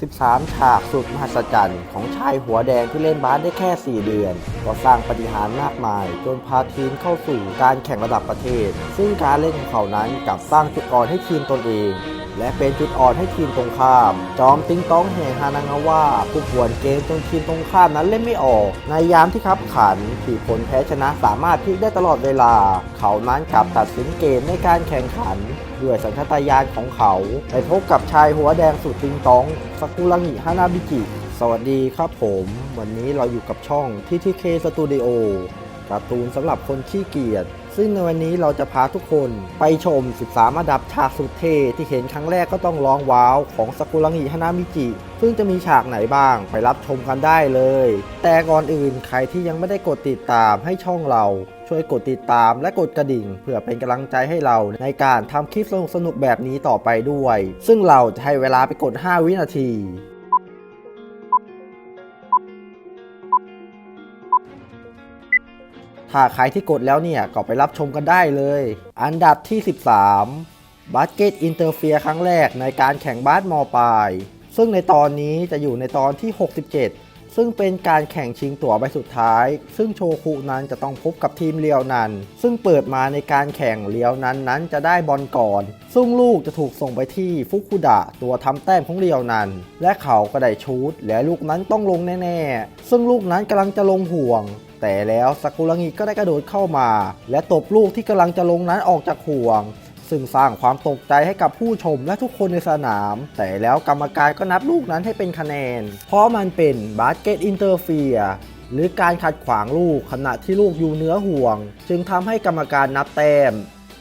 13 ฉากสุดมหัศจรรย์ของชายหัวแดงที่เล่นบาสได้แค่ 4 เดือน ก็สร้างปาฏิหารย์มากมาย จนพาทีมเข้าสู่การแข่งระดับประเทศ ซึ่งการเล่นของเขานั้นกลับสร้างจุดอ่อนให้ทีมตนเอง และเป็นจุดอ่อนให้ทีมตรงข้าม จอมติงต้องแห่งฮานางาว่าผู้ป่วนเกมจนทีมตรงข้ามนั้นเล่นไม่ออก ในยามที่คับขันที่ผลแพ้ชนะสามารถพลิกได้ตลอดเวลา เขานั้นกลับตัดสินเกมในการแข่งขันด้วยสัญชาตญาณของเขาไปพบกับชายหัวแดงสุดติงต้องสกุลังิฮานาบิจิสวัสดีครับผม วันนี้เราอยู่กับช่องที่ทีเคสตูดิโอการ์ตูนสำหรับคนขี้เกียจ ซึ่งในวันนี้เราจะพาทุกคนไปชม 13 อันดับฉากสุดเท่ที่เห็นครั้งแรกก็ต้องร้องว้าวของสกุลังิฮานามิจิ ซึ่งจะมีฉากไหนบ้างไปรับชมกันได้เลย แต่ก่อนอื่นใครที่ยังไม่ได้กดติดตามให้ช่องเราช่วยกดติดตามและกดกระดิ่ง เพื่อเป็นกำลังใจให้เราในการทำคลิปสนุกๆแบบนี้ต่อไปด้วย ซึ่งเราจะให้เวลาไปกด 5 วินาที ถ้าใครที่กดแล้วเนี่ย ก็ไปรับชมกันได้เลย อันดับที่ 13บาสเกตอินเตอร์เฟียครั้งแรกในการแข่งบาสมอปลาย ซึ่งในตอนนี้จะอยู่ในตอนที่ 67 ซึ่งเป็นการแข่งชิงตั๋วใบสุดท้าย ซึ่งโชคุนั้นจะต้องพบกับทีมเลียวนัน ซึ่งเปิดมาในการแข่งเลียวนันนั้นจะได้บอลก่อน ซึ่งลูกจะถูกส่งไปที่ฟุคุดะตัวทำแต้มของเลียวนัน และเขาก็ได้ชูดและลูกนั้นต้องลงแน่ๆ ซึ่งลูกนั้นกำลังจะลงห่วง แต่แล้วซากุระงิก็ได้กระโดดเข้ามา และตบลูกที่กำลังจะลงนั้นออกจากห่วง ซึ่งสร้างความตกใจให้กับผู้ชมและทุกคนในสนาม แต่แล้วกรรมการก็นับลูกนั้นให้เป็นคะแนน เพราะมันเป็นบาสเกตอินเตอร์เฟียหรือการขัดขวางลูกขณะที่ลูกอยู่เนื้อห่วง จึงทำให้กรรมการนับแต้ม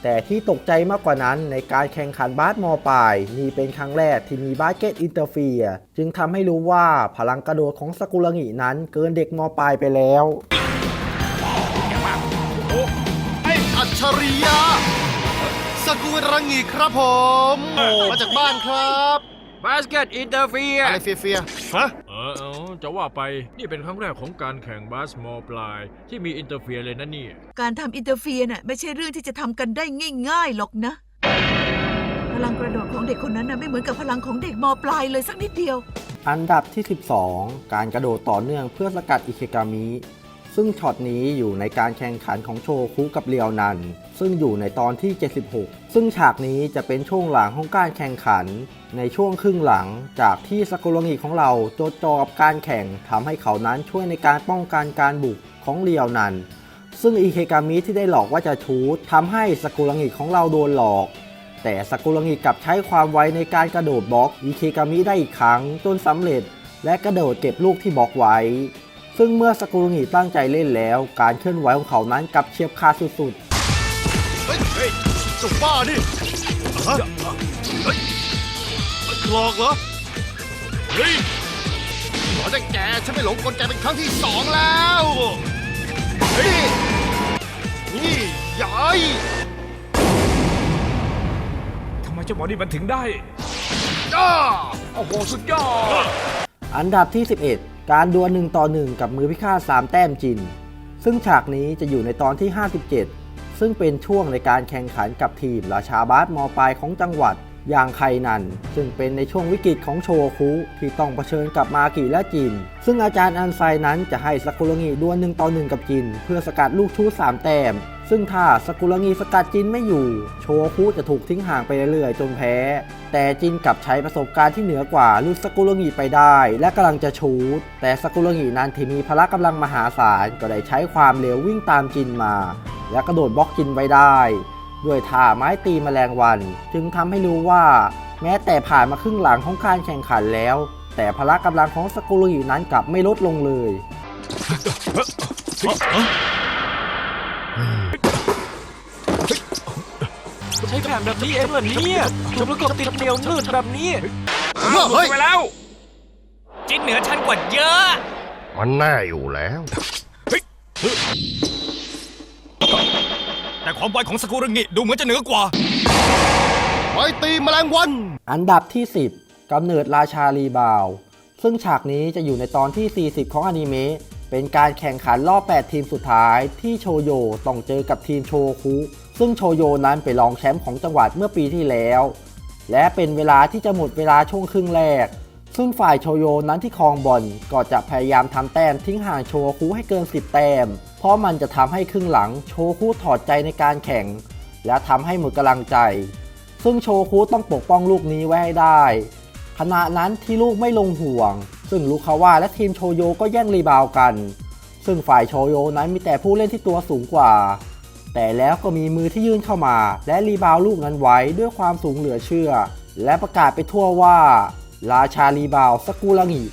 แต่ที่ตกใจมากกว่านั้นในการแข่งขันบาสมอปลายนี่เป็นครั้งแรกที่มีบาสเกตอินเตอร์เฟียจึงทำให้รู้ว่าพลังกระโดดของสกุระงินั้นเกินเด็กมอปลายไปแล้ว ริยะสกุลรังีครับผมมาจากบ้านครับบาสเกตอินเตอร์เฟียอะไรเฟียเฟียๆฮะเออเออจะว่าไปนี่เป็นครั้งแรกของการแข่งบาสมอปลาย ที่มีอินเตอร์เฟียเลยนะเนี่ยการทำอินเตอร์เฟียน่ะไม่ใช่เรื่องที่จะทำกันได้ง่ายๆหรอกนะ พลังกระโดดของเด็กคนนั้นน่ะไม่เหมือนกับพลังของเด็กมปลายเลยสักนิดเดียว อันดับที่ 12 การกระโดดต่อเนื่องเพื่อสกัดอิเคกามิ ซึ่งช็อตนี้อยู่ในการแข่งขันของโชคุกับเรียวนัน ซึ่งอยู่ในตอนที่ 76 ซึ่งฉากนี้จะเป็นช่วงหลังของการแข่งขัน ในช่วงครึ่งหลังจากที่สกุลงิของเราโจดจอกับการแข่งทำให้เขานั้นช่วยในการป้องกันการบุกของเรียวนัน ซึ่งอิเคกามิที่ได้หลอกว่าจะชูดทำให้สกุลงิของเราโดนหลอกแต่สกุลงิกลับใช้ความไวในการกระโดดบล็อกอิเคกามิได้อีกครั้งจนสำเร็จ และกระโดดเก็บลูกที่บล็อกไว้ ซึ่งเมื่อสกุลงิตั้งใจเล่นแล้ว การเคลื่อนไหวของเขานั้นกลับเฉียบขาดสุดเฮ้ยเฮ้ยจุกบ้านี่ฮะเฮ้ยคลอกเหรอ เฮ้ยหมอจะแกฉันไม่หลงกลแกเป็นครั้งที่สองแล้ว เฮ้ย นี่ยายทำไมเจ้าหมอนี่มันถึงได้จ้าโอ้โหสุดยอดๆอันดับที่ 11 การดวลหนึ่งต่อหนึ่งกับมือพิฆาต3แต้มจิน ซึ่งฉากนี้จะอยู่ในตอนที่ 57 ซึ่งเป็นช่วงในการแข่งขันกับทีมราชาบาสมอปลายของจังหวัดอย่างไคนัน ซึ่งเป็นในช่วงวิกฤตของโชคุที่ต้องเผชิญกับมากิและจิน ซึ่งอาจารย์อันไซนั้นจะให้สกุลงิดวลหนึ่งต่อหนึ่งกับจิน เพื่อสกัดลูกชูสามแต้ม ซึ่งถ้าสกุลงีสกัดจินไม่อยู่ โชคุจะถูกทิ้งห่างไปเรื่อยๆ จนแพ้ แต่จินกลับใช้ประสบการณ์ที่เหนือกว่าลุดสกุลงีไปได้ และกำลังจะชูดแต่สกุลงีนั้นที่มีพละกำลังมหาศาลก็ได้ใช้ความเร็ววิ่งตามจินมา และกระโดดบล็อกจินไว้ได้ ด้วยท่าไม้ตีแมลงวัน จึงทำให้รู้ว่า แม้แต่ผ่านมาครึ่งหลังของการแข่งขันแล้ว แต่พละกำลังของสกุลงีนั้นกลับไม่ลดลงเลย ใช้แผนแบบนี้เองเหรอเนี่ยถูกประกบติดเหนียวนืดแบบนี้เฮ้ยไปแล้ว จินเหนือฉันกว่าเยอะ มันแน่อยู่แล้ว แต่ความไวของสกุระงิดูเหมือนจะเหนือกว่าไว้ตีแมลงวัน อันดับที่ 10กำเนิดราชารีบาว ซึ่งฉากนี้จะอยู่ในตอนที่ 40 ของอนิเมะเป็นการแข่งขันรอบ 8 ทีมสุดท้ายที่โชโยต้องเจอกับทีมโชคุ ซึ่งโชโยนั้นเป็นรองแชมป์ของจังหวัดเมื่อปีที่แล้ว และเป็นเวลาที่จะหมดเวลาช่วงครึ่งแรก ซึ่งฝ่ายโชโยนั้นที่ครองบอลก็จะพยายามทำแต้มทิ้งห่างโชคุให้เกิน 10 แต้ม เพราะมันจะทำให้ครึ่งหลังโชคุถอดใจในการแข่ง และทำให้หมดกำลังใจ ซึ่งโชคุต้องปกป้องลูกนี้ไว้ให้ได้ขณะนั้นที่ลูกไม่ลงห่วง ซึ่งลูกคาวาและทีมโชโยก็แย่งรีบาวกัน ซึ่งฝ่ายโชโยนั้นมีแต่ผู้เล่นที่ตัวสูงกว่า แต่แล้วก็มีมือที่ยื่นเข้ามา และรีบาวด์ลูกนั้นไว้ด้วยความสูงเหลือเชื่อ และประกาศไปทั่วว่า ราชารีบาวด์สกุลังิ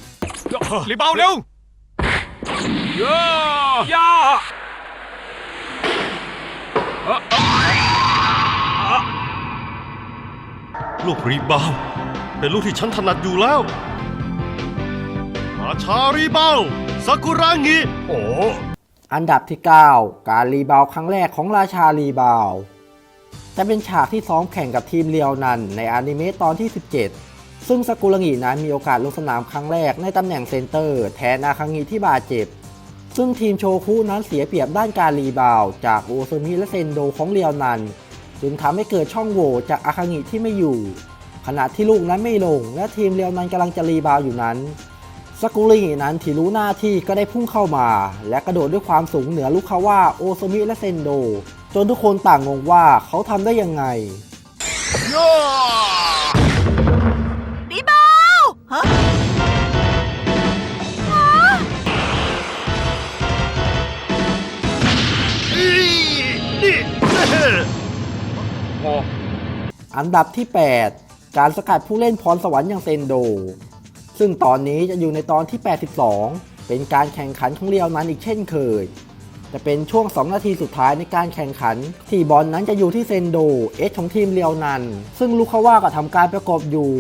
รีบาวเร็วย่าย่าลูกรีบาวด์เป็นลูกที่ฉันถนัดอยู่แล้วราชารีบาวด์ซากุระงิโอ้ อันดับที่ 9 การรีบาวครั้งแรกของราชารีบาวจะเป็นฉากที่ซ้อมแข่งกับทีมเรียวนันในอนิเมะตอนที่ 17 ซึ่งสกุลงินั้นมีโอกาสลงสนามครั้งแรกในตำแหน่งเซนเตอร์ แทนอาคังิที่บาดเจ็บ ซึ่งทีมโชคุนั้นเสียเปรียบด้านการรีบาว จากโอซมิและเซนโดของเรียวนัน จึงทำให้เกิดช่องโหว่จากอาคังิที่ไม่อยู่ ขณะที่ลูกนั้นไม่ลง และทีมเรียวนันกำลังจะรีบาวอยู่นั้น สกุลิงินั้นที่รู้หน้าที่ก็ได้พุ่งเข้ามา และกระโดดด้วยความสูงเหนือลูกคาวาโอโซมิและเซนโด จนทุกคนต่างงงว่าเขาทำได้ยังไงย่ารีบาวด์ฮะอีนี่เฮ้อันดับที่ 8 การสกัดผู้เล่นพรสวรรค์อย่างเซนโด ซึ่งตอนนี้จะอยู่ในตอนที่ 82 เป็นการแข่งขันของเรียวนั้นอีกเช่นเคย จะเป็นช่วง 2 นาทีสุดท้ายในการแข่งขัน ที่บอลนั้นจะอยู่ที่เซนโดเอสของทีมเรียวนัน ซึ่งลูกคาว่าก็ทำการประกบอยู่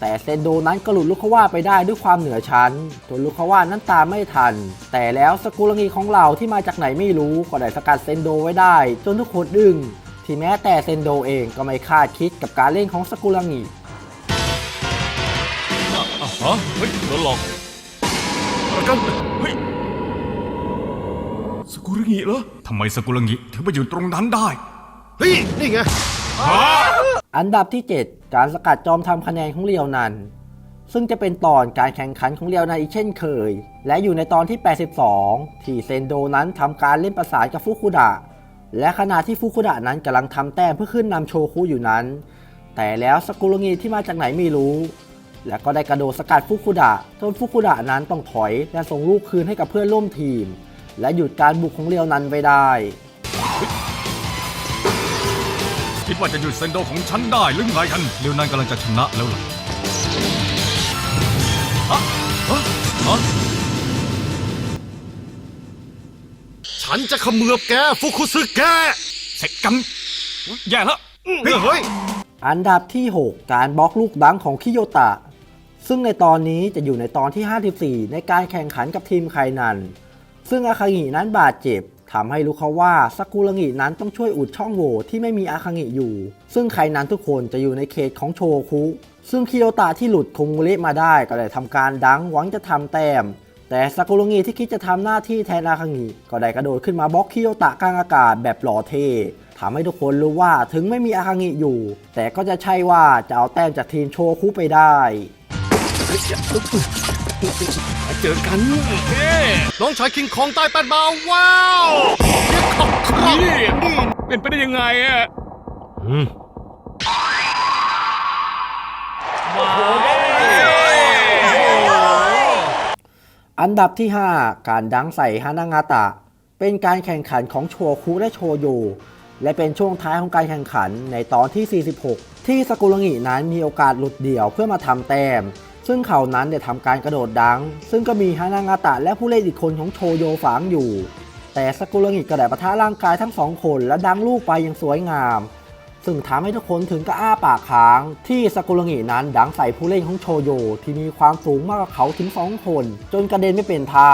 แต่เซนโดนั้นก็หลุดลูกคาว่าไปได้ด้วยความเหนือชั้นจนลูกคาว่านั้นตามไม่ทัน แต่แล้วสกุลงีของเราที่มาจากไหนไม่รู้ก็ได้สกัดเซนโดไว้ได้ จนทุกคนอึ้งที่แม้แต่เซนโดเองก็ไม่คาดคิดกับการเล่นของสกุลงี ฮะเฮ้ยโดนหลอกอะไรกันเฮ้ยสกุลงิเหรอทำไมสกุลงิถึงไปอยู่ตรงนั้นได้ เฮ้ย นี่ไง อันดับที่ 7 การสกัดจอมทำคะแนนของเรียวนัน ซึ่งจะเป็นตอนการแข่งขันของเรียวนันอีกเช่นเคย และอยู่ในตอนที่ 82 ที่เซนโดนั้นทำการเล่นประสานกับฟุคุดะ และขณะที่ฟุคุดะนั้นกำลังทำแต้มเพื่อขึ้นนำโชคุอยู่นั้น แต่แล้วสกุลงีที่มาจากไหนไม่รู้ และก็ได้กระโดดสกัดฟุคุดะจนฟุคุดะนั้นต้องถอยและส่งลูกคืนให้กับเพื่อนร่วมทีม และหยุดการบุกของเรียวนันไว้ได้ คิดว่าจะหยุดเซนโดของฉันได้หรือไงกันเร็วนั้นกำลังจะชนะแล้วล่ะฮะฮะฮะฉันจะเขมือบแกฟุคุซึแกเสร็จกันแย่แล้วเฮ้ยเฮ้ยอันดับที่ 6 การบล็อกลูกดังของคิโยตะ ซึ่งในตอนนี้จะอยู่ในตอนที่ 54 ในการแข่งขันกับทีมไคนัน ซึ่งอาคางินั้นบาดเจ็บทำให้รู้เขาว่าสกุลงินั้นต้องช่วยอุดช่องโหว่ที่ไม่มีอาคางิอยู่ ซึ่งไคนันทุกคนจะอยู่ในเขตของโชคุ ซึ่งคิโยตะที่หลุดคงเละมาได้ก็ได้ทำการดังหวังจะทำแต้มแต่สกุลงิที่คิดจะทำหน้าที่แทนอาคางิก็ได้กระโดดขึ้นมาบล็อกคิโยตะกลางอากาศแบบหล่อเท่ทำให้ทุกคนรู้ว่าถึงไม่มีอาคางิอยู่ แต่ก็จะใช่ว่าจะเอาแต้มจากทีมโชคุไปได้ เจอกันน้องชายคิงคองใต้แปดบาวว้าวเรียขอบครับนี่เป็นไปได้ยังไงอะอันดับที่ 5 การดังใส่ฮานางาตะ เป็นการแข่งขันของโชคุและโชโยและเป็นช่วงท้ายของการแข่งขันในตอนที่ 46 ที่สกุลงินั้นมีโอกาสหลุดเดี่ยวเพื่อมาทำแต้ม ซึ่งเขานั้นได้ทำการกระโดดดัง ซึ่งก็มีฮานางาตะและผู้เล่นอีกคนของโชโยฝังอยู่ แต่สกุลงิก็ได้ปะทะร่างกายทั้งสองคนและดังลูกไปอย่างสวยงาม ซึ่งทำให้ทุกคนถึงกับอ้าปากค้าง ที่สกุลงินั้นดังใส่ผู้เล่นของโชโยที่มีความสูงมากกว่าเขาถึง2คน จนกระเด็นไม่เป็นท่า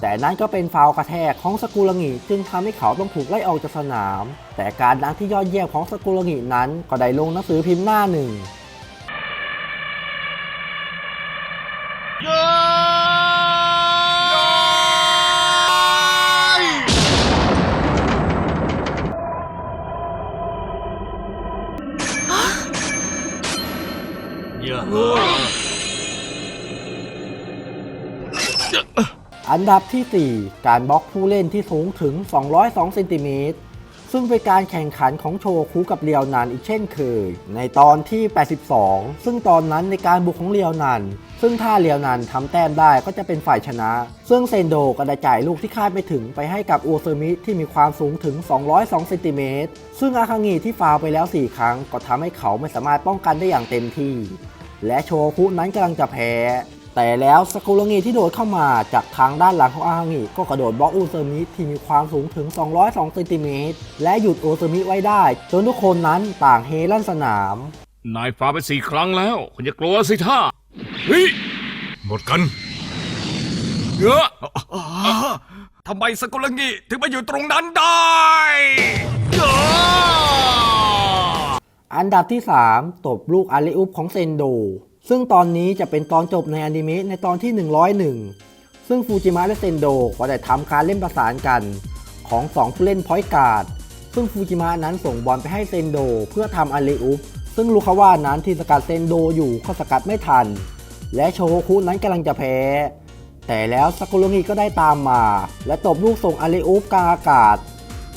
แต่นั้นก็เป็นฟาวกระแทกของสกุลงิจึงทำให้เขาต้องถูกไล่ออกจากสนาม แต่การดังที่ยอดเยี่ยมของสกุลงินั้นก็ได้ลงหนังสือพิมพ์หน้าหนึ่ง อันดับทีสี่ 4 การบล็อกผู้เล่นที่สูงถึง 202เซนติเมตรซึ่งเป็นการแข่งขันของโชคูกับเรียวนันอีกเช่นเคย ในตอนที่ 82 ซึ่งตอนนั้นในการบุกของเรียวนันซึ่งถ้าเรียวนันทำแต้มได้ก็จะเป็นฝ่ายชนะ ซึ่งเซนโดก็ได้จ่ายลูกที่คาดไม่ถึงไปให้กับอูเซมิที่มีความสูงถึง 202เซนติเมตรซึ่งอาคางิที่ฟาวไปแล้ว 4 ครั้ง ก็ทำให้เขาไม่สามารถป้องกันได้อย่างเต็มที่ และโชคุนั้นกำลังจะแพ้ แต่แล้วสกุลงิที่โดดเข้ามาจากทางด้านหลังของอาฮางิก็กระโดดบล็อกอูเซอร์มิที่มีความสูงถึง 202เซนติเมตรและหยุดอูเซอร์มิไว้ได้ จนทุกคนนั้นต่างเฮลั่นสนาม นายฟ้าไปสี่ครั้งแล้วคุณจะกลัวสิท่าเฮ้ยหมดกันเงอะทำไมสกุลงิถึงมาอยู่ตรงนั้นได้ อันดับที่ 3 ตบลูกอาริอุปของเซนโด ซึ่งตอนนี้จะเป็นตอนจบในอนิเมะในตอนที่ 101 ซึ่งฟูจิมะและเซนโดก็ได้ทำการเล่นประสานกัน ของ 2 ผู้เล่นพอยการ์ด ซึ่งฟูจิมะนั้นส่งบอลไปให้เซนโดเพื่อทำอาริอุปซึ่งลูคาว่านั้นที่สกัดเซนโดอยู่ก็สกัดไม่ทัน และโชโคุนั้นกำลังจะแพ้ แต่แล้วซากุโรงิก็ได้ตามมา และตบลูกส่งอาริอุปกลางอากาศ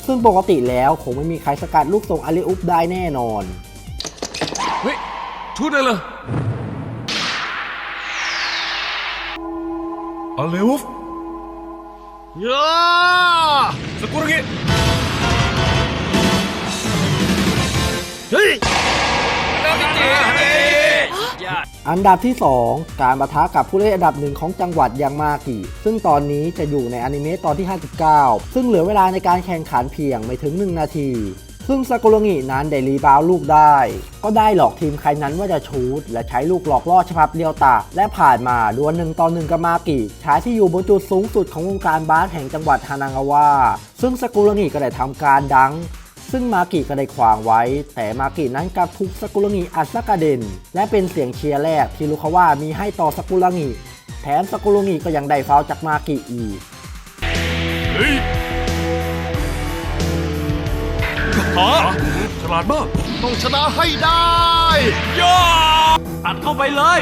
ซึ่งปกติแล้วคงไม่มีใครสกัดลูกส่งอาริอุปได้แน่นอน เฮ้ยชุดเลยเหรออเลวฟเยอะสกุลงิเฮ้ยอันดับที่ 2 การประทะกับผู้เล่นอันดับหนึ่งของจังหวัดยังมากิ ซึ่งตอนนี้จะอยู่ในอนิเมะตอนที่ 59 ซึ่งเหลือเวลาในการแข่งขันเพียงไม่ถึง 1 นาที ซึ่งซากุโรงินั้นได้รีบาวลูกได้ ก็ได้หลอกทีมใครนั้นว่าจะชูดและใช้ลูกหลอกล่อฉพับเลียวตา และผ่านมาดวลหนึ่งต่อหนึ่งกับมากิชายที่อยู่บนจุดสูงสุดของวงการบาสแห่งจังหวัดฮานางาวะซึ่งซากุโรงิก็ได้ทำการดังซึ่งมากิก็ได้ขวางไว้ แต่มากินั้นกลับถูกสกุลงิอัดสกกระเดน และเป็นเสียงเชียร์แรกที่ลูกาว่ามีให้ต่อสกุลงิแถมสกุลงิก็ยังได้ฟาวจากมากิอีก ฮะฉลาดมาก ต้องชนะให้ได้อัดเข้าไปเลย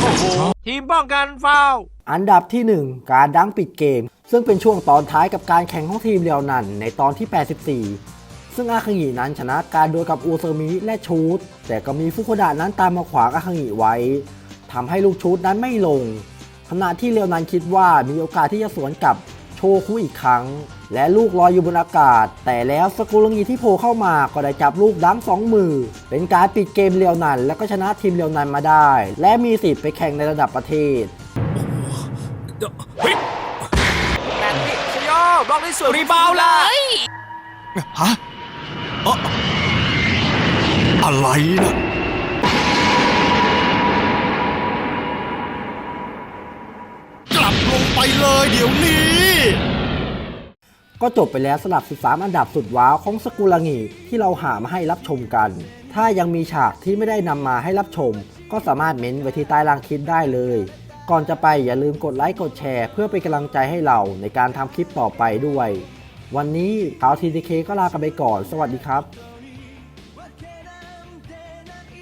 โอ้โห ทีมป้องกันฟาวล์อันดับที่ 1 การดังปิดเกม ซึ่งเป็นช่วงตอนท้ายกับการแข่งของทีมเรียวนันในตอนที่ 84 ซึ่งอาคังินั้นชนะการโดยกับอูเซอร์มิและชูดแต่ก็มีฟุคุดะนั้นตามมาขวางอาคังิไว้ทำให้ลูกชูดนั้นไม่ลงขณะที่เรียวนันคิดว่ามีโอกาสที่จะสวนกลับโชคุอีกครั้ง และลูกลอยอยู่บนอากาศ แต่แล้วสกุลงีที่โผล่เข้ามาก็ได้จับลูกดังสองมือ เป็นการปิดเกมเรียวนัน แล้วก็ชนะทีมเรียวนันมาได้ และมีสิทธิ์ไปแข่งในระดับประเทศแบตนี่ชโยบล็อกได้สวยรีบาวเลยฮะเอ๊ะอะไรนะกลับลงไปเลยเดี๋ยวนี้ ก็จบไปแล้วสำหรับ 13 อันดับสุดว้าวของสกุลงีที่เราหามาให้รับชมกัน ถ้ายังมีฉากที่ไม่ได้นำมาให้รับชม ก็สามารถเม้นไว้ที่ใต้ล่างคลิปได้เลย ก่อนจะไปอย่าลืมกดไลค์กดแชร์ เพื่อเป็นกำลังใจให้เราในการทำคลิปต่อไปด้วย วันนี้ข่าวทีดีเคก็ลากันไปก่อน สวัสดีครับ